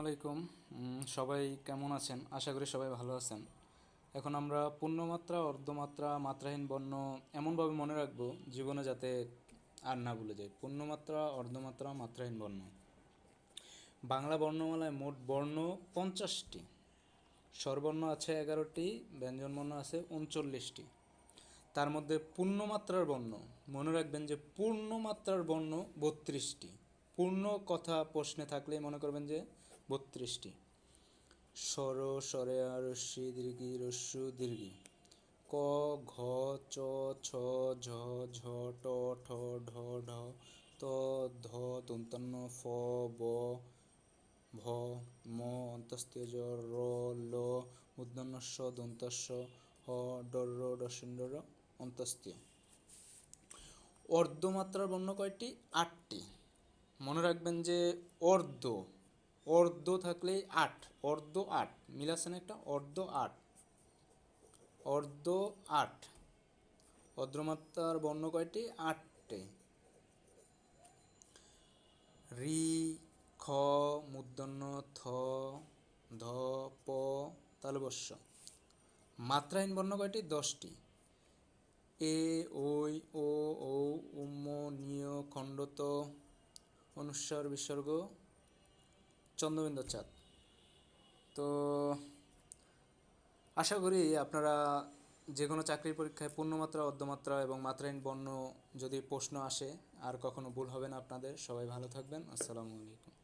আলাইকুম। সবাই কেমন আছেন? আশা করি সবাই ভালো আছেন। এখন আমরা পূর্ণমাত্রা, অর্ধমাত্রা, মাত্রাহীন বর্ণ এমনভাবে মনে রাখব, জীবনে যাতে আর না ভুলে যায় পূর্ণমাত্রা, অর্ধমাত্রা, মাত্রাহীন বর্ণ। বাংলা বর্ণমালায় মোট বর্ণ পঞ্চাশটি। স্বরবর্ণ আছে এগারোটি ব্যঞ্জনবর্ণ আছে উনচল্লিশটি। তার মধ্যে পূর্ণমাত্রার বর্ণ, মনে রাখবেন যে পূর্ণমাত্রার বর্ণ বত্রিশটি। পূর্ণ কথা প্রশ্নে থাকলে মনে করবেন যে বত্রিশটি। স্বর, স্বরে রস্যি দীর্ঘি, রস্যু, দীর্ঘি। ক, ঘ, চ, ছ, ঝ ঝ ট ঠ, ঢ ঢ, ত, ধ, দন্তান্ন, ফ, ব, ভ, ম অন্তস্তীয় জ র, ল মূর্ধন্যস্ব দন্তস্ব হ ডর ডসিন্ডর অন্তস্তীয় অর্ধমাত্রার বর্ণ কয়টি? আটটি। মনে রাখবেন যে অর্ধ অর্ধ থাকলেই আট, অর্ধ আট, মিল আছে না একটা? অর্ধ আট অর্ধ আট অর্ধমাত্রার বর্ণ কয়টি? আটটি। রি, খ মূর্ধন্য থ, ধ, প তালবস্য মাত্রাহীন বর্ণ কয়টি? দশটি। এ ওই ও, ঔ, উম্ম নিয় খণ্ডত অনুস্বার বিসর্গ চন্দ্রবিন্দু চাঁদ। তো আশা করি আপনারা যে কোনো চাকরির পরীক্ষায় পূর্ণমাত্রা, অর্ধমাত্রা এবং মাত্রাহীন বর্ণ যদি প্রশ্ন আসে, আর কখনো ভুল হবে না আপনাদের, সবাই ভালো থাকবেন। আসসালামু আলাইকুম।